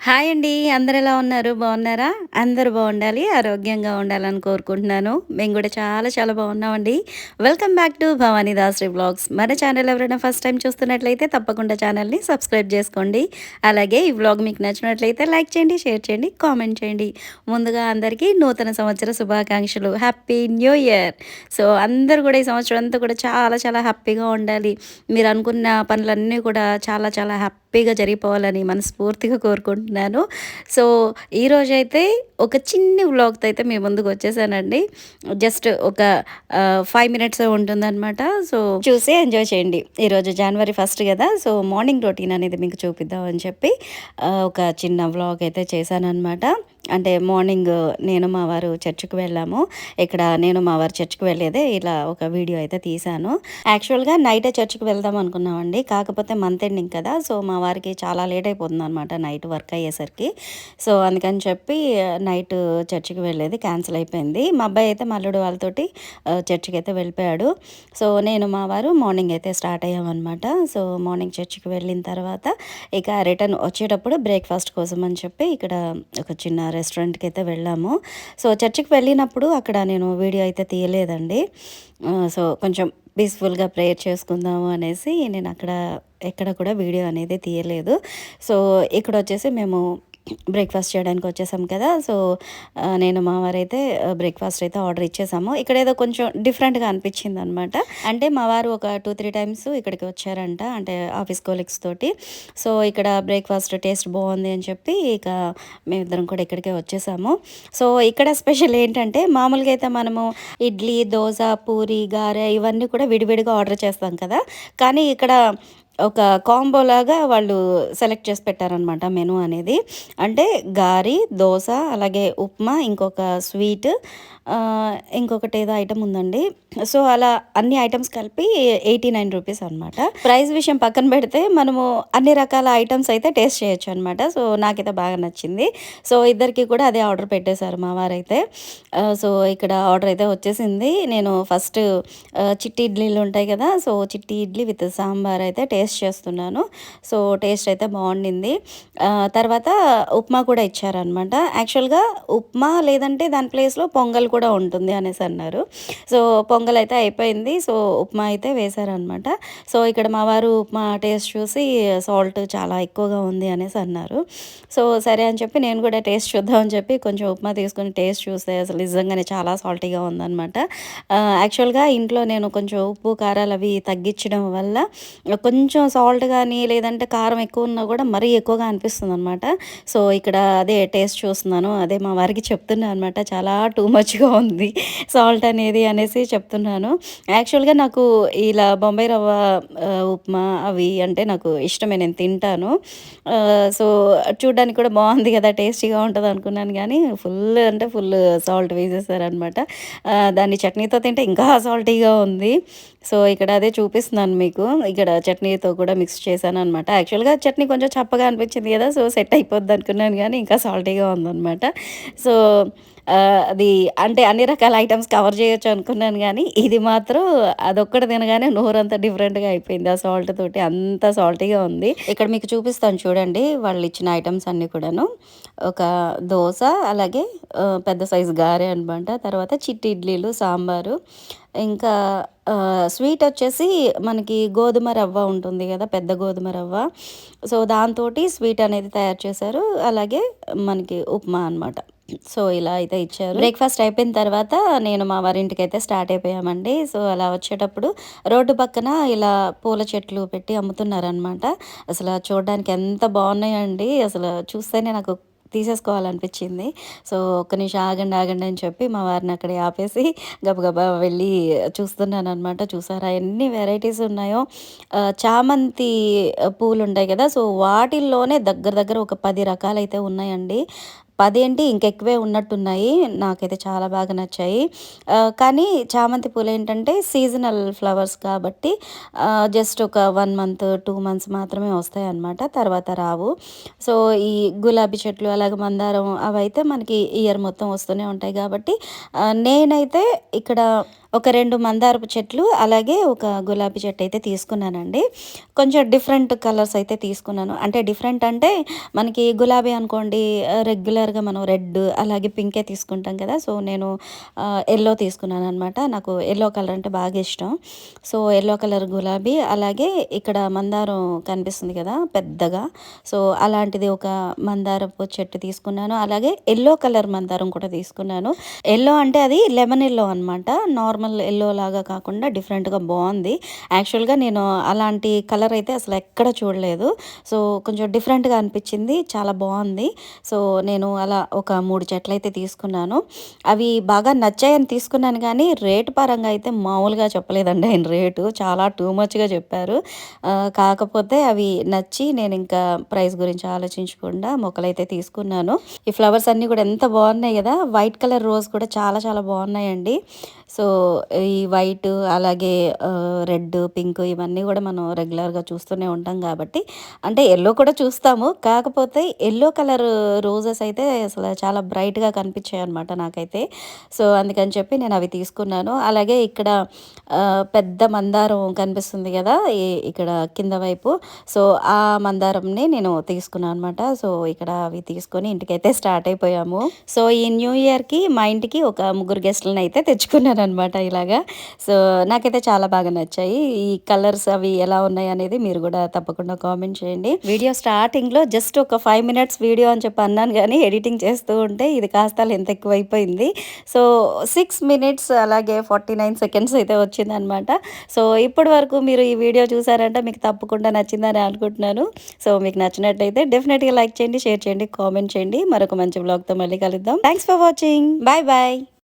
Hi అండి అందరు ఎలా ఉన్నారు? బాగున్నారా? అందరూ బాగుండాలి ఆరోగ్యంగా ఉండాలని కోరుకుంటున్నాను. మేము కూడా చాలా చాలా బాగున్నామండి. Welcome back to Bhavani Dasari blogs మన ఛానల్ ఎవరైనా ఫస్ట్ టైం చూస్తున్నట్లయితే తప్పకుండా ఛానల్ని సబ్స్క్రైబ్ చేసుకోండి. అలాగే ఈ వ్లాగ్ మీకు నచ్చినట్లయితే లైక్ చేయండి షేర్ చేయండి కామెంట్ చేయండి. ముందుగా అందరికీ నూతన సంవత్సర శుభాకాంక్షలు. హ్యాపీ న్యూ ఇయర్ సో అందరూ కూడా ఈ సంవత్సరం అంతా కూడా చాలా చాలా హ్యాపీగా ఉండాలి. మీరు అనుకున్న పనులన్నీ కూడా చాలా చాలా హ్యాపీ హ్యాపీగా జరిగిపోవాలని మనస్ఫూర్తిగా కోరుకుంటున్నాను. సో ఈరోజైతే ఒక చిన్ని వ్లాగ్తో అయితే మీ ముందుకు వచ్చేసానండి. జస్ట్ ఒక ఫైవ్ మినిట్స్ ఉంటుందన్నమాట. సో చూసి ఎంజాయ్ చేయండి. ఈరోజు జనవరి ఫస్ట్ కదా సో మార్నింగ్ రొటీన్ అనేది మీకు చూపిద్దామని చెప్పి ఒక చిన్న వ్లాగ్ అయితే చేశానన్నమాట. అంటే మార్నింగ్ నేను మా వారు చర్చికి వెళ్ళాము. ఇక్కడ నేను మా వారు చర్చికి వెళ్ళేదే ఇలా ఒక వీడియో అయితే తీశాను. యాక్చువల్గా నైటే చర్చికి వెళ్దాం అనుకున్నామండి. కాకపోతే మంత్ ఎండింగ్ కదా సో మా వారికి చాలా లేట్ అయిపోతుంది అనమాట నైట్ వర్క్ అయ్యేసరికి. సో అందుకని చెప్పి నైట్ చర్చికి వెళ్ళేది క్యాన్సిల్ అయిపోయింది. మా అబ్బాయి అయితే మల్లుడు వాళ్ళతోటి చర్చికి అయితే వెళ్ళిపోయాడు. సో నేను మా వారు మార్నింగ్ అయితే స్టార్ట్ అయ్యామన్నమాట. సో మార్నింగ్ చర్చికి వెళ్ళిన తర్వాత ఇక రిటర్న్ వచ్చేటప్పుడు బ్రేక్ఫాస్ట్ కోసం అని చెప్పి ఇక్కడ ఒక చిన్న రెస్టారెంట్కి అయితే వెళ్ళాము. సో చర్చికి వెళ్ళినప్పుడు అక్కడ నేను వీడియో అయితే తీయలేదండి. సో కొంచెం పీస్ఫుల్గా ప్రేయర్ చేసుకుందాము అనేసి నేను అక్కడ ఎక్కడ కూడా వీడియో అనేది తీయలేదు. సో ఇక్కడ వచ్చేసి మేము బ్రేక్ఫాస్ట్ చేయడానికి వచ్చేసాం కదా. సో నేను మా వారైతే బ్రేక్ఫాస్ట్ అయితే ఆర్డర్ ఇచ్చేసాము. ఇక్కడ ఏదో కొంచెం డిఫరెంట్గా అనిపించింది అనమాట అంటే మా వారు ఒక టూ త్రీ టైమ్స్ ఇక్కడికి వచ్చారంట అంటే ఆఫీస్ కోలిక్స్ తోటి. సో ఇక్కడ బ్రేక్ఫాస్ట్ టేస్ట్ బాగుంది అని చెప్పి ఇక మేమిద్దరం కూడా ఇక్కడికే వచ్చేసాము. సో ఇక్కడ స్పెషల్ ఏంటంటే మామూలుగా అయితే మనము ఇడ్లీ దోశ పూరి గారె ఇవన్నీ కూడా విడివిడిగా ఆర్డర్ చేస్తాం కదా. కానీ ఇక్కడ ఒక కాంబో లాగా వాళ్ళు సెలెక్ట్ చేసి పెట్టారనమాట మెను అనేది. అంటే గారి దోశ అలాగే ఉప్మా ఇంకొక స్వీట్ ఇంకొకటి ఏదో ఐటమ్ ఉందండి. సో అలా అన్ని ఐటమ్స్ కలిపి ఎయిటీ నైన్ రూపీస్ అనమాట ప్రైస్ విషయం పక్కన పెడితే మనము అన్ని రకాల ఐటమ్స్ అయితే టేస్ట్ చేయొచ్చు అనమాట సో నాకైతే బాగా నచ్చింది. సో ఇద్దరికి కూడా అదే ఆర్డర్ పెట్టేశారు మా వారైతే. సో ఇక్కడ ఆర్డర్ అయితే వచ్చేసింది. నేను ఫస్ట్ చిట్టి ఇడ్లీలు ఉంటాయి కదా సో చిట్టి ఇడ్లీ విత్ సాంబార్ అయితే టేస్ట్ టేస్ట్ చేస్తున్నాను. సో టేస్ట్ అయితే బాగుండింది. తర్వాత ఉప్మా కూడా ఇచ్చారనమాట యాక్చువల్గా ఉప్మా లేదంటే దాని ప్లేస్లో పొంగల్ కూడా ఉంటుంది అనేసి అన్నారు. సో పొంగల్ అయితే అయిపోయింది. సో ఉప్మా అయితే వేశారనమాట సో ఇక్కడ మా వారు ఉప్మా టేస్ట్ చూసి సాల్ట్ చాలా ఎక్కువగా ఉంది అనేసి అన్నారు. సో సరే అని చెప్పి నేను కూడా టేస్ట్ చూద్దామని చెప్పి కొంచెం ఉప్మా తీసుకొని టేస్ట్ చూస్తే అసలు నిజంగానే చాలా సాల్టీగా ఉందన్నమాట. యాక్చువల్గా ఇంట్లో నేను కొంచెం ఉప్పు కారాలు అవి తగ్గించడం వల్ల కొంచెం కొంచెం సాల్ట్ కానీ లేదంటే కారం ఎక్కువ ఉన్నా కూడా మరీ ఎక్కువగా అనిపిస్తుంది అనమాట సో ఇక్కడ అదే టేస్ట్ చూస్తున్నాను. అదే మా వారికి చెప్తున్నాను అనమాట చాలా టూ మచ్గా ఉంది సాల్ట్ అనేది అనేసి చెప్తున్నాను. యాక్చువల్గా నాకు ఇలా బొంబాయి రవ్వ ఉప్మా అవి అంటే నాకు ఇష్టమే నేను తింటాను. సో చూడడానికి కూడా బాగుంది కదా టేస్టీగా ఉంటుంది అనుకున్నాను కానీ ఫుల్ అంటే ఫుల్ సాల్ట్ వేసేసారనమాట దాన్ని చట్నీతో తింటే ఇంకా సాల్టీగా ఉంది. సో ఇక్కడ అదే చూపిస్తున్నాను మీకు. ఇక్కడ చట్నీతో కూడా మిక్స్ చేశాను అనమాట యాక్చువల్గా చట్నీ కొంచెం చప్పగా అనిపించింది కదా సో సెట్ అయిపోద్ది అనుకున్నాను కానీ ఇంకా సాల్టీగా ఉందన్నమాట. సో అది అంటే అన్ని రకాల ఐటమ్స్ కవర్ చేయొచ్చు అనుకున్నాను కానీ ఇది మాత్రం అదొక్కటి తినగానే నోరంతా డిఫరెంట్గా అయిపోయింది. ఆ సాల్ట్ తోటి అంత సాల్టీగా ఉంది. ఇక్కడ మీకు చూపిస్తాను చూడండి. వాళ్ళు ఇచ్చిన ఐటమ్స్ అన్నీ కూడాను. ఒక దోశ అలాగే పెద్ద సైజు గారె అనమాట తర్వాత చిట్టి ఇడ్లీలు సాంబారు. ఇంకా స్వీట్ వచ్చేసి మనకి గోధుమ రవ్వ ఉంటుంది కదా పెద్ద గోధుమ రవ్వ. సో దాంతో స్వీట్ అనేది తయారు చేశారు. అలాగే మనకి ఉప్మా అన్నమాట. సో ఇలా అయితే ఇచ్చారు. బ్రేక్ఫాస్ట్ అయిపోయిన తర్వాత నేను మా వారింటికి అయితే స్టార్ట్ అయిపోయామండి. సో అలా వచ్చేటప్పుడు రోడ్డు పక్కన ఇలా పూల చెట్లు పెట్టి అమ్ముతున్నారనమాట అసలు చూడడానికి ఎంత బాగున్నాయండి. అసలు చూస్తేనే నాకు తీసేసుకోవాలనిపించింది. సో ఒక్క నిమిషం ఆగండి ఆగండి అని చెప్పి మా వారిని అక్కడ ఆపేసి గబగబా వెళ్ళి చూస్తున్నాను అనమాట చూసారా ఎన్ని వెరైటీస్ ఉన్నాయో. చామంతి పూలు ఉంటాయి కదా. సో వాటిల్లోనే దగ్గర దగ్గర ఒక పది రకాలైతే ఉన్నాయండి. పదేంటి ఇంకెక్కువే ఉన్నట్టున్నాయి. నాకైతే చాలా బాగా నచ్చాయి. కానీ చామంతి పూలు ఏంటంటే సీజనల్ ఫ్లవర్స్ కాబట్టి జస్ట్ ఒక వన్ మంత్ టూ మంత్స్ మాత్రమే వస్తాయి అన్నమాట తర్వాత రావు. సో ఈ గులాబీ చెట్లు అలాగే మందారం అవైతే మనకి ఇయర్ మొత్తం వస్తూనే ఉంటాయి కాబట్టి నేనైతే ఇక్కడ ఒక రెండు మందారపు చెట్లు అలాగే ఒక గులాబీ చెట్టు అయితే తీసుకున్నానండి. కొంచెం డిఫరెంట్ కలర్స్ అయితే తీసుకున్నాను. అంటే డిఫరెంట్ అంటే మనకి గులాబీ అనుకోండి రెగ్యులర్గా మనం రెడ్ అలాగే పింకే తీసుకుంటాం కదా. సో నేను ఎల్లో తీసుకున్నాను అనమాట నాకు ఎల్లో కలర్ అంటే బాగా ఇష్టం. సో ఎల్లో కలర్ గులాబీ అలాగే ఇక్కడ మందారం కనిపిస్తుంది కదా పెద్దగా. సో అలాంటిది ఒక మందారపు చెట్టు తీసుకున్నాను. అలాగే ఎల్లో కలర్ మందారం కూడా తీసుకున్నాను. ఎల్లో అంటే అది లెమన్ ఎల్లో అనమాట నార్మల్ ఎల్లో లాగా కాకుండా డిఫరెంట్గా బాగుంది. యాక్చువల్గా నేను అలాంటి కలర్ అయితే అసలు ఎక్కడ చూడలేదు. సో కొంచెం డిఫరెంట్గా అనిపించింది. చాలా బాగుంది. సో నేను అలా ఒక మూడు చెట్లు అయితే తీసుకున్నాను. అవి బాగా నచ్చాయని తీసుకున్నాను కానీ రేటు పరంగా అయితే మామూలుగా చెప్పలేదండి ఆయన రేటు చాలా టూ మచ్గా చెప్పారు. కాకపోతే అవి నచ్చి నేను ఇంకా ప్రైస్ గురించి ఆలోచించకుండా మొక్కలైతే తీసుకున్నాను. ఈ ఫ్లవర్స్ అన్నీ కూడా ఎంత బాగున్నాయి కదా! వైట్ కలర్ రోజ్ కూడా చాలా చాలా బాగున్నాయండి. సో ఈ వైట్ అలాగే రెడ్ పింక్ ఇవన్నీ కూడా మనం రెగ్యులర్గా చూస్తూనే ఉంటాం కాబట్టి అంటే ఎల్లో కూడా చూస్తాము. కాకపోతే ఎల్లో కలర్ రోజెస్ అయితే అసలు చాలా బ్రైట్గా కనిపించాయి అనమాట నాకైతే. సో అందుకని చెప్పి నేను అవి తీసుకున్నాను. అలాగే ఇక్కడ పెద్ద మందారం కనిపిస్తుంది కదా ఇక్కడ కింద వైపు. సో ఆ మందారంని నేను తీసుకున్నాను అనమాట సో ఇక్కడ అవి తీసుకొని ఇంటికైతే స్టార్ట్ అయిపోయాము. సో ఈ న్యూ ఇయర్కి మా ఇంటికి ఒక ముగ్గురు గెస్ట్లను అయితే తెచ్చుకున్నాను. అనమాట ఇలాగా. సో నాకైతే చాలా బాగా నచ్చాయి. ఈ కలర్స్ అవి ఎలా ఉన్నాయి అనేది మీరు కూడా తప్పకుండా కామెంట్ చేయండి. వీడియో స్టార్టింగ్లో జస్ట్ ఒక ఫైవ్ మినిట్స్ వీడియో అని చెప్పి అన్నాను కానీ ఎడిటింగ్ చేస్తూ ఉంటే ఇది కాస్త ఎంత ఎక్కువైపోయింది. సో సిక్స్ మినిట్స్ అలాగే ఫార్టీ నైన్ సెకండ్స్ అయితే వచ్చిందనమాట సో ఇప్పటి వరకు మీరు ఈ వీడియో చూసారంటే మీకు తప్పకుండా నచ్చిందని అనుకుంటున్నాను. సో మీకు నచ్చినట్టయితే డెఫినెట్గా లైక్ చేయండి షేర్ చేయండి కామెంట్ చేయండి. మరొక మంచి బ్లాగ్తో మళ్ళీ కలుద్దాం. Thanks for watching. Bye bye.